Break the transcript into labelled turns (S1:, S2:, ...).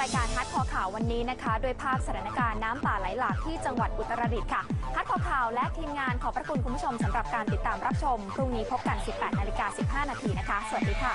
S1: รายการฮัทคอข่าววันนี้นะคะ ด้วยภาพสถานการณ์น้ำป่าไหลหลากที่จังหวัดอุตรดิตถ์ค่ะฮัทคอข่าวและทีมงานขอบพระคุณคุณผู้ชมสำหรับการติดตามรับชม พรุ่งนี้พบกัน 18นาฬิกา15 นาทีนะคะ สวัสดีค่ะ